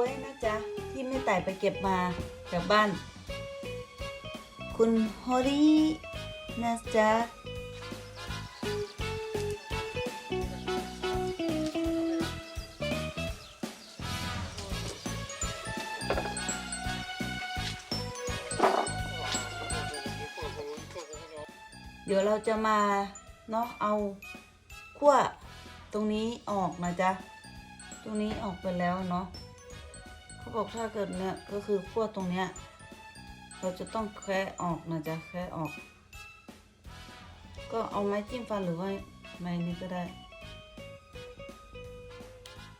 วยนะจ๊ะ ที่แม่ต่ายไปเก็บมาจากบ้าน คุณฮอรี่นะจ๊ะเดี๋ยวเราจะมาเนาะเอาขั้วตรงนี้ออกนะจ๊ะ ตรงนี้ออกไปแล้วเนาะ บอกถ้าเกิดเนี่ยก็คือขั้วตรงเนี้ย เราจะต้องแคะออกนะจ๊ะแคะออก ก็เอาไม้จิ้มฟันหรือว่าไม้นี้ก็ได้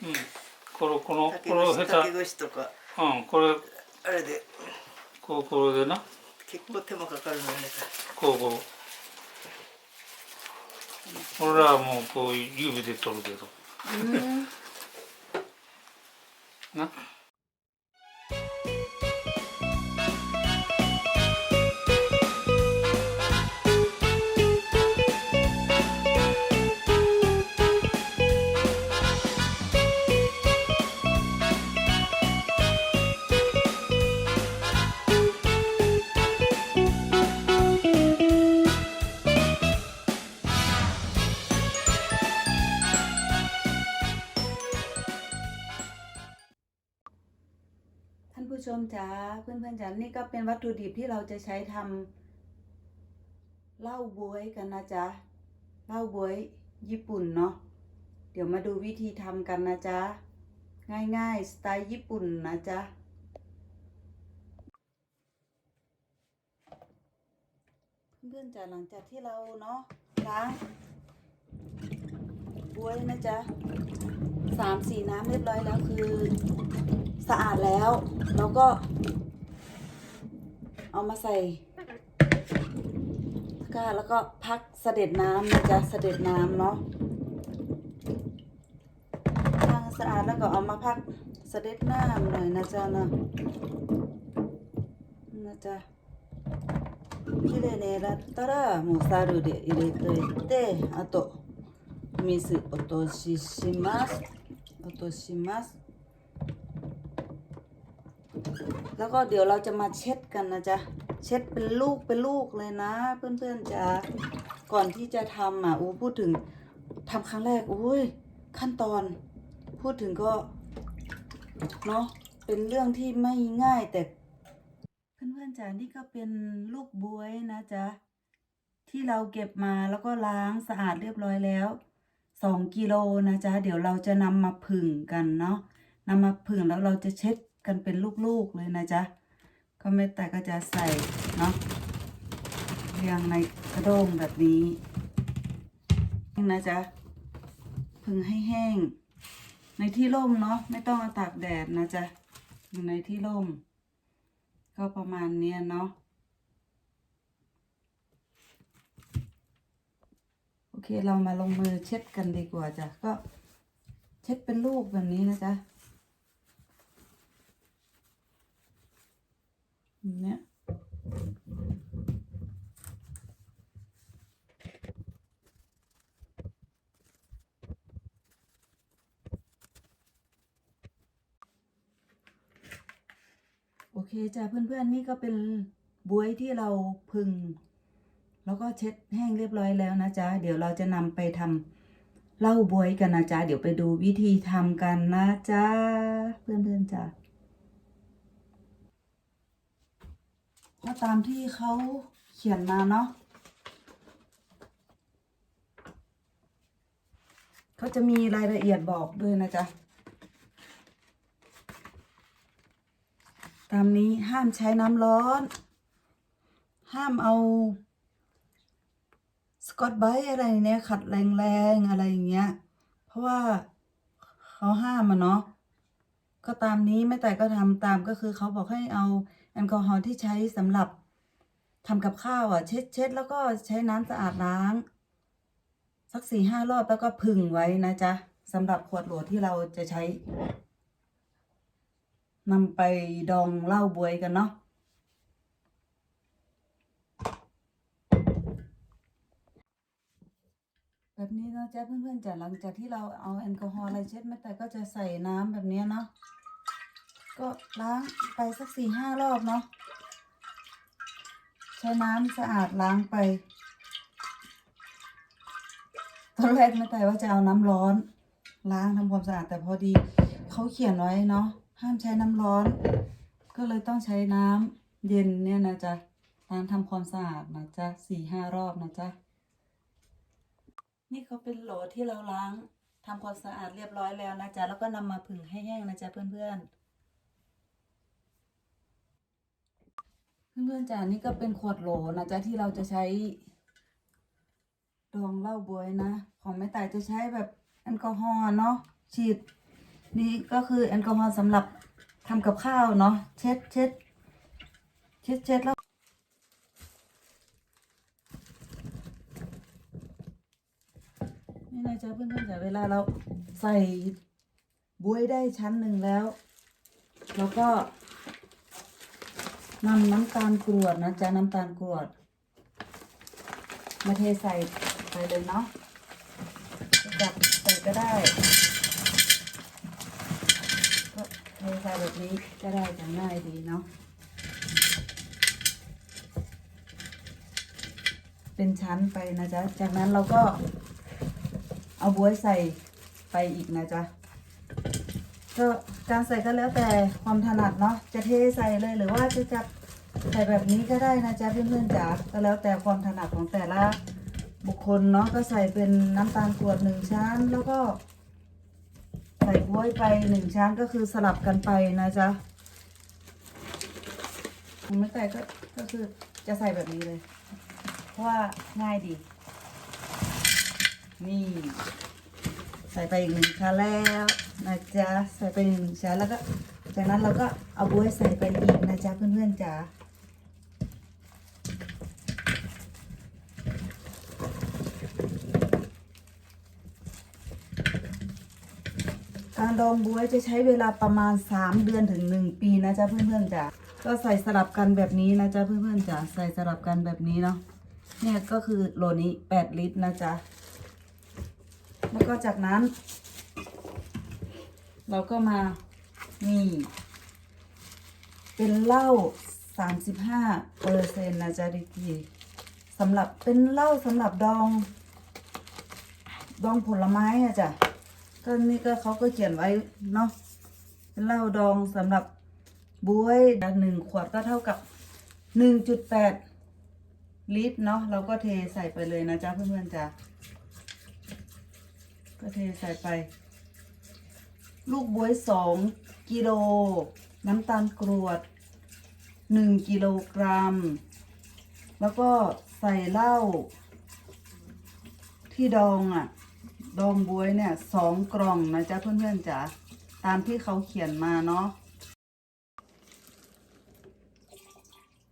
うん、これこの竹これを串下手竹串とかうんこれあれでこうこれでな結構手間かかるのねこうこう俺らはもうこう指で取るけど อืม な ผู้ชมจ๋าเพื่อนๆจ๋านี่ก็เป็นวัตถุดิบที่เราจะใช้ทำเหล้าบวยกันนะจ๊ะเหล้าบวยญี่ปุ่นเนาะเดี๋ยวมาดูวิธีทำกันนะจ๊ะง่ายๆสไตล์ญี่ปุ่นนะจ๊ะเพื่อนๆจ๋าหลังจากที่เราเนาะล้างบวยนะจ๊ะสามสี่น้ำเรียบร้อยแล้วคือ สะอาดแล้ว แล้วก็ เอามาใส่ตะกร้าแล้วก็พักเสด็จน้ำนะจ๊ะเสด็จน้ำเนาะล้างสะอาดแล้วก็เอามาพักเสด็จน้ำหน่อยนะจ๊ะนะนะจ๊ะきれいに洗ったらもうザルで入れといてあと水落としします落とします แล้วก็เดี๋ยวเราจะมาเช็ดกันนะจ๊ะ เช็ดเป็นลูกเป็นลูกเลยนะ เพื่อนๆจ๊ะ ก่อนที่จะทำอะอู้พูดถึงทำครั้งแรกอุ้ยขั้นตอน พูดถึงก็เนาะเป็นเรื่องที่ไม่ง่ายแต่ เพื่อนๆจ๋านี่ก็เป็นลูกบวยนะจ๊ะ ที่เราเก็บมาแล้วก็ล้างสะอาดเรียบร้อยแล้วสองกิโลนะจ๊ะ เดี๋ยวเราจะนำมาผึ่งกันเนาะนำมาผึ่งแล้วเราจะเช็ด กันเป็นลูกๆเลยนะจ๊ะก็ไม่แต่ก็จะใส่เนาะเรียงในกระด้งแบบนี้นะจ๊ะผึ่งให้แห้ง ในที่ร่มเนาะไม่ต้องอาตากแดดนะจ๊ะอยู่ในที่ร่ม ก็ประมาณเนี้ยเนาะโอเคเรามาลงมือเช็ดกันดีกว่าจ้ะก็เช็ดเป็นลูกแบบนี้นะจ๊ะอย่างเนี้ยโอ เคจ้ะเพื่อนๆ นี่ก็เป็นบวยที่เราพึง แล้วก็เช็ดแห้งเรียบร้อยแล้วนะจ๊ะ เดี๋ยวเราจะนำไปทำเหล้าบวยกันนะจ๊ะ เดี๋ยวไปดูวิธีทำกันนะจ๊ะ เพื่อนๆจ้ะก็ตามที่เขาเขียนมาเนาะเขาจะมีรายละเอียดบอกด้วยนะจ๊ะ ตามนี้ห้ามใช้น้ำร้อน ห้ามเอาสกอตไบอะไรเนี่ยขัดแรงๆอะไรอย่างเงี้ย เพราะว่าเขาห้ามอะเนาะก็ตามนี้ไม่แต่ก็ทำตามก็คือเขาบอกให้เอาแอลกอฮอล์ที่ใช้สำหรับทำกับข้าวอะ เช็ดเช็ดแล้วก็ใช้น้ำสะอาดล้าง สักสี่ห้ารอบแล้วก็ผึ่งไว้นะจ๊ะสำหรับขวดโหลที่เราจะใช้ นำไปดองเหล้าบวยกันเนาะแบบนี้นะจ๊ะเพื่อนๆจ้ะหลังจากที่เราเอาแอลกอฮอล์อะไรเช็ดไม่แต่ก็จะใส่น้ำแบบนี้เนาะก็ล้างไปสักสี่ห้ารอบเนาะใช้น้ำสะอาดล้างไปตอนแรกไม่แต่ว่าจะเอาน้ำร้อน ล้างทำความสะอาดแต่พอดีเขาเขียนไว้เนาะ ห้ามใช้น้ำร้อน ก็เลยต้องใช้น้ำเย็นเนี่ยนะจ๊ะล้างทำความสะอาดนะจ๊ะสี่ห้ารอบนะจ๊ะนี่เขาเป็นโหลที่เราล้างทำความสะอาดเรียบร้อยแล้วนะจ๊ะแล้วก็นำมาผึ่งให้แห้งนะจ๊ะเพื่อนๆเพื่อนๆจ๋านี่ก็เป็นขวดโหลนะจ๊ะที่เราจะใช้ดองเหล้าบวยนะ ของแม่ต่ายจะใช้แบบแอลกอฮอล์เนาะฉีด นี่ก็คือแอลกอฮอล์สำหรับทำกับข้าวเนาะเช็ดเช็ดเช็ดเช็ดแล้วนี่นะจ๊ะเพื่อนๆจ๋าเวลาเราใส่บวยได้ชั้นหนึ่งแล้ว แล้วก็นำน้ำตาลกรวดนะจ๊ะน้ำตาลกรวด มาเทใส่ไปเลยเนาะจับใส่ก็ได้ เทใส่แบบนี้ก็ได้จะง่ายดีเนาะ เป็นชั้นไปนะจ๊ะ จากนั้นเราก็เอาบวยใส่ไปอีกนะจ๊ะ ก็การใส่ก็แล้วแต่ความถนัดเนาะ จะเทใส่เลยหรือว่าจะจับใส่แบบนี้ก็ได้นะจ๊ะเพื่อนๆจ๋า ก็แล้วแต่ความถนัดของแต่ละบุคคลเนาะ ก็ใส่เป็นน้ำตาลกรวดหนึ่งชั้นแล้วก็ ส่บวยไปหนึ่งช้อนก็คือสลับกันไปนะจ๊ะไม่ใส่ก็ก็คือจะใส่แบบนี้เลย เพราะว่าง่ายดี นี่ ใส่ไปอีกหนึ่งชั้นแล้วนะจ๊ะใส่ไปหนึ่งชั้นแล้วก็จากนั้นเราก็เอาบวยใส่ไปอีกนะจ๊ะเพื่อนๆจ๋า การดองบวยจะใช้เวลาประมาณ 3 เดือนถึง 1 ปีนะจ๊ะเพื่อนๆจ๋าก็ใส่สลับกันแบบนี้นะจ๊ะเพื่อนๆจ๋าใส่สลับกันแบบนี้เนาะเนี่ยก็คือโหลนี้ 8 ลิตรนะจ๊ะแล้วก็จากนั้น เราก็มานี่เป็นเหล้าสามสิบห้าเปอร์เซ็นต์นะจ๊ะดิกีสำหรับเป็นเหล้าสำหรับดอง ดองผลไม้อะจ้ะ ก็นี่ก็เขาก็เขียนไว้เนาะเหล้าดองสำหรับบวยหนึ่งขวดก็เท่ากับหนึ่งจุดแปดลิตรเนาะเราก็เทใส่ไปเลยนะจ๊ะเพื่อนๆจ้ะก็เทใส่ไป ลูกบวยสองกิโล น้ำตาลกรวดหนึ่งกิโลกรัม แล้วก็ใส่เหล้าที่ดองอะ ดองบวยเนี่ยสองกล่องนะจ๊ะเพื่อนๆจ๋าตามที่เขาเขียนมาเนาะ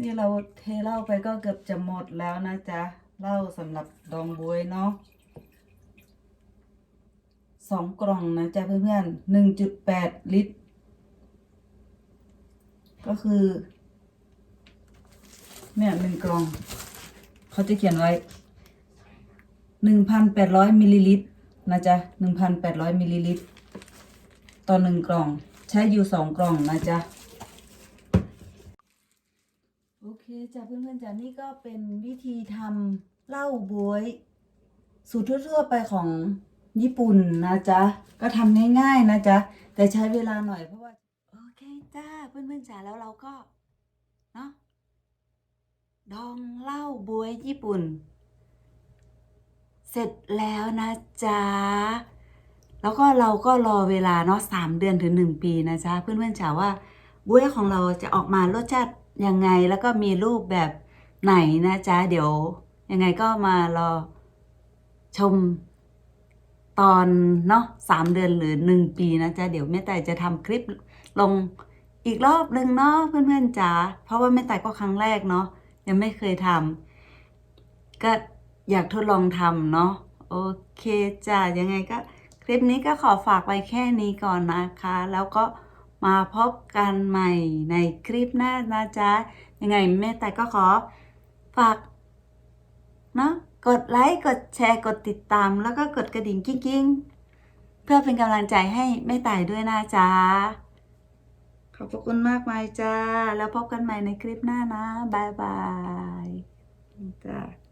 นี่เราเทเหล้าไปก็เกือบจะหมดแล้วนะจ๊ะเหล้าสำหรับดองบวยเนาะสองกล่องนะจ๊ะเพื่อนๆหนึ่งจุดแปดลิตร ก็คือ เนี่ยหนึ่งกล่อง เขาจะเขียนไว้หนึ่งพันแปดร้อยมิลลิลิตร นะจ๊ะหนึ่งพันแปดร้อยมิลลิลิตรต่อหนึ่งกล่อง ใช้อยู่สองกล่องนะจ๊ะโอเคจ้ะเพื่อนๆจ้ะนี่ก็เป็นวิธีทำเหล้าบวยสูตรทั่วๆไปของญี่ปุ่นนะจ๊ะ ก็ทำง่ายๆนะจ๊ะ แต่ใช้เวลาหน่อยเพราะว่า โอเคจ้าเพื่อนๆจ๋าแล้วเราก็ เนาะดองเหล้าบวยญี่ปุ่น เสร็จแล้วนะจ๊ะ แล้วก็เราก็รอเวลาเนาะสามเดือนถึงหนึ่งปีนะจ๊ะ เพื่อนๆจ๋าว่าบวยของเราจะออกมารสชาติยังไงแล้วก็มีรูปแบบไหนนะจ๊ะ เดี๋ยวยังไงก็มารอชมตอนเนาะสามเดือนหรือหนึ่งปีนะจ๊ะ เดี๋ยวแม่แต่จะทำคลิปลงอีกรอบหนึ่งเนาะเพื่อนๆจ๋าเพราะว่าแม่แต่ก็ครั้งแรกเนาะยังไม่เคยทำก็ อยากทดลองทำเนาะโอเคจ้ะยังไงก็คลิปนี้ก็ขอฝากไว้แค่นี้ก่อนนะคะ แล้วก็มาพบกันใหม่ในคลิปหน้านะจ๊ะยังไงแม่แต่ก็ขอฝากเนาะกดไลค์กดแชร์กดติดตาม แล้วก็กดกระดิ่งกิ๊งๆ เพื่อเป็นกำลังใจให้แม่ต่ายด้วยนะจ๊ะขอบพระคุณมากมายจ้า แล้วพบกันใหม่ในคลิปหน้านะ บายบายจ้า